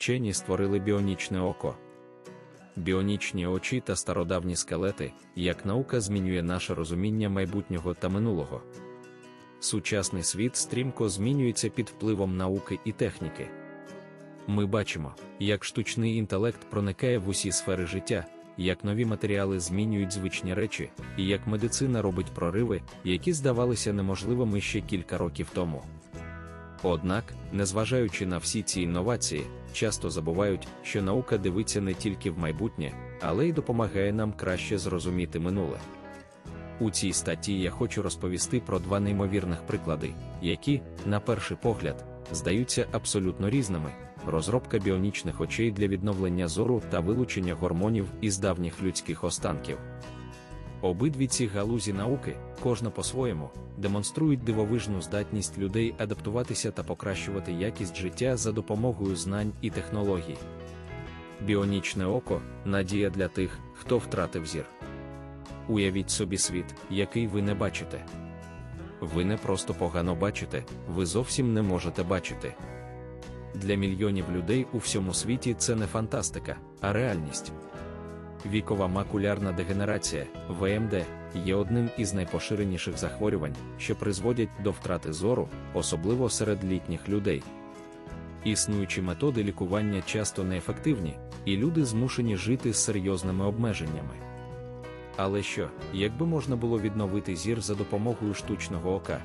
вчені створили біонічне око. Біонічні очі та стародавні скелети, як наука змінює наше розуміння майбутнього та минулого. Сучасний світ стрімко змінюється під впливом науки і техніки. Ми бачимо, як штучний інтелект проникає в усі сфери життя, як нові матеріали змінюють звичні речі, і як медицина робить прориви, які здавалися неможливими ще кілька років тому. Однак, незважаючи на всі ці інновації, часто забувають, що наука дивиться не тільки в майбутнє, але й допомагає нам краще зрозуміти минуле. У цій статті я хочу розповісти про два неймовірних приклади, які, на перший погляд, здаються абсолютно різними: розробка біонічних очей для відновлення зору та вилучення гормонів із давніх людських останків. Обидві ці галузі науки, кожна по-своєму, демонструють дивовижну здатність людей адаптуватися та покращувати якість життя за допомогою знань і технологій. Біонічне око надія для тих, хто втратив зір. Уявіть собі світ, який ви не бачите. Ви не просто погано бачите, ви зовсім не можете бачити. Для мільйонів людей у всьому світі це не фантастика, а реальність. Вікова макулярна дегенерація ВМД є одним із найпоширеніших захворювань, що призводять до втрати зору, особливо серед літніх людей. Існуючі методи лікування часто неефективні, і люди змушені жити з серйозними обмеженнями. Але що, якби можна було відновити зір за допомогою штучного ока?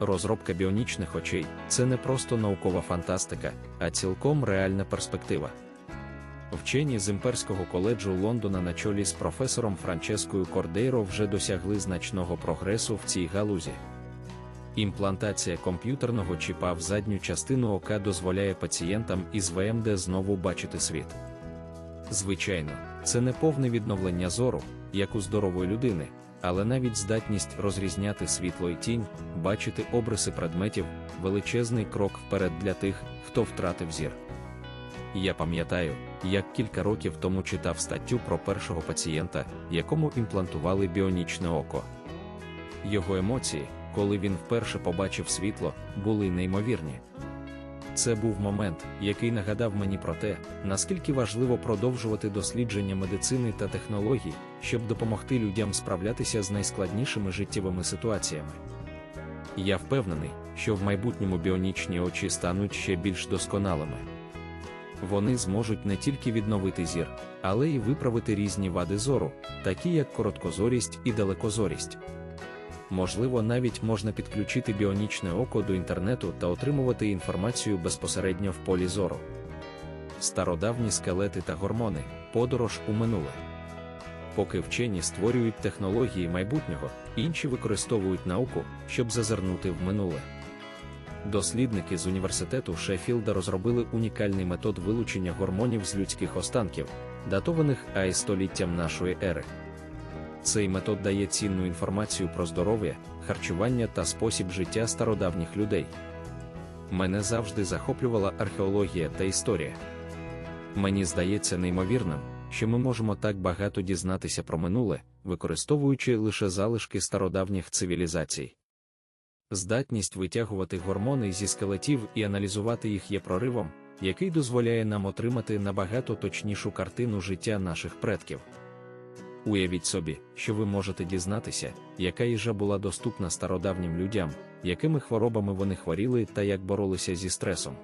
Розробка біонічних очей це не просто наукова фантастика, а цілком реальна перспектива. Вчені з імперського коледжу Лондона на чолі з професором Франческою Кордейро вже досягли значного прогресу в цій галузі. Імплантація комп'ютерного чіпа в задню частину ока дозволяє пацієнтам із ВМД знову бачити світ. Звичайно, це не повне відновлення зору, як у здорової людини, але навіть здатність розрізняти світло і тінь, бачити обриси предметів величезний крок вперед для тих, хто втратив зір. Я пам'ятаю, як кілька років тому читав статтю про першого пацієнта, якому імплантували біонічне око. Його емоції, коли він вперше побачив світло, були неймовірні. Це був момент, який нагадав мені про те, наскільки важливо продовжувати дослідження медицини та технологій, щоб допомогти людям справлятися з найскладнішими життєвими ситуаціями. Я впевнений, що в майбутньому біонічні очі стануть ще більш досконалими. Вони зможуть не тільки відновити зір, але й виправити різні вади зору, такі як короткозорість і далекозорість. Можливо, навіть можна підключити біонічне око до інтернету та отримувати інформацію безпосередньо в полі зору. Стародавні скелети та гормони подорож у минуле. Поки вчені створюють технології майбутнього, інші використовують науку, щоб зазирнути в минуле. Дослідники з університету Шеффілда розробили унікальний метод вилучення гормонів з людських останків, датованих АІ століттям нашої ери. Цей метод дає цінну інформацію про здоров'я, харчування та спосіб життя стародавніх людей. Мене завжди захоплювала археологія та історія. Мені здається неймовірним, що ми можемо так багато дізнатися про минуле, використовуючи лише залишки стародавніх цивілізацій. Здатність витягувати гормони зі скелетів і аналізувати їх є проривом, який дозволяє нам отримати набагато точнішу картину життя наших предків. Уявіть собі, що ви можете дізнатися, яка їжа була доступна стародавнім людям, якими хворобами вони хворіли та як боролися зі стресом.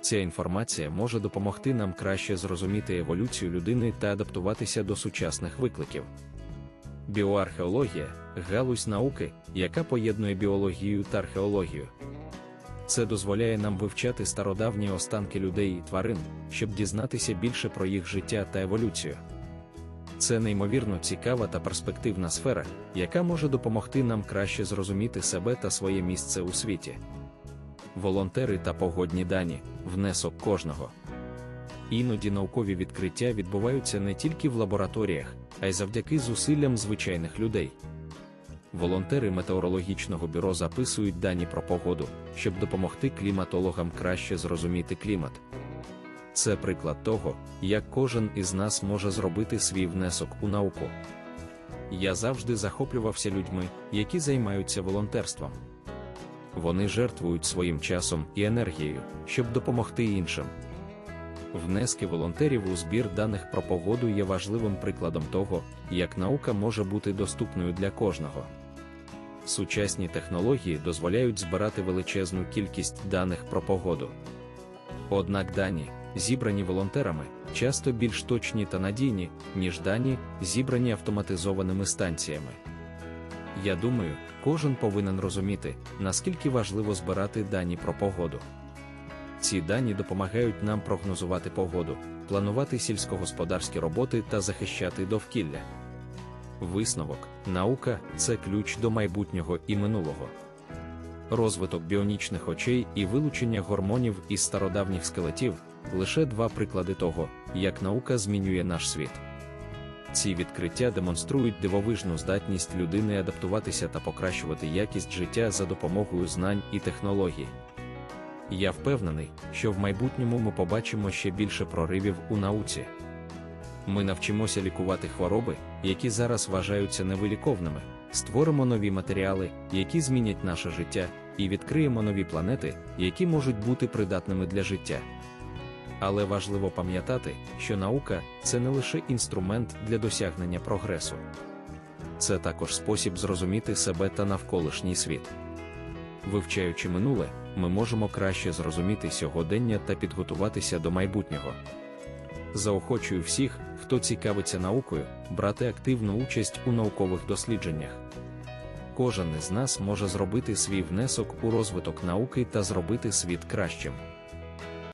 Ця інформація може допомогти нам краще зрозуміти еволюцію людини та адаптуватися до сучасних викликів. Біоархеологія галузь науки, яка поєднує біологію та археологію. Це дозволяє нам вивчати стародавні останки людей і тварин, щоб дізнатися більше про їх життя та еволюцію. Це неймовірно цікава та перспективна сфера, яка може допомогти нам краще зрозуміти себе та своє місце у світі. Волонтери та погодні дані внесок кожного. Іноді наукові відкриття відбуваються не тільки в лабораторіях, а й завдяки зусиллям звичайних людей. Волонтери метеорологічного бюро записують дані про погоду, щоб допомогти кліматологам краще зрозуміти клімат. Це приклад того, як кожен із нас може зробити свій внесок у науку. Я завжди захоплювався людьми, які займаються волонтерством. Вони жертвують своїм часом і енергією, щоб допомогти іншим. Внески волонтерів у збір даних про погоду є важливим прикладом того, як наука може бути доступною для кожного. Сучасні технології дозволяють збирати величезну кількість даних про погоду. Однак дані, зібрані волонтерами, часто більш точні та надійні, ніж дані, зібрані автоматизованими станціями. Я думаю, кожен повинен розуміти, наскільки важливо збирати дані про погоду. Ці дані допомагають нам прогнозувати погоду, планувати сільськогосподарські роботи та захищати довкілля. Висновок, наука це ключ до майбутнього і минулого. Розвиток біонічних очей і вилучення гормонів із стародавніх скелетів лише два приклади того, як наука змінює наш світ. Ці відкриття демонструють дивовижну здатність людини адаптуватися та покращувати якість життя за допомогою знань і технологій. Я впевнений, що в майбутньому ми побачимо ще більше проривів у науці. Ми навчимося лікувати хвороби, які зараз вважаються невиліковними, створимо нові матеріали, які змінять наше життя, і відкриємо нові планети, які можуть бути придатними для життя. Але важливо пам'ятати, що наука це не лише інструмент для досягнення прогресу, це також спосіб зрозуміти себе та навколишній світ. Вивчаючи минуле, ми можемо краще зрозуміти сьогодення та підготуватися до майбутнього. Заохочую всіх, хто цікавиться наукою, брати активну участь у наукових дослідженнях. Кожен із нас може зробити свій внесок у розвиток науки та зробити світ кращим.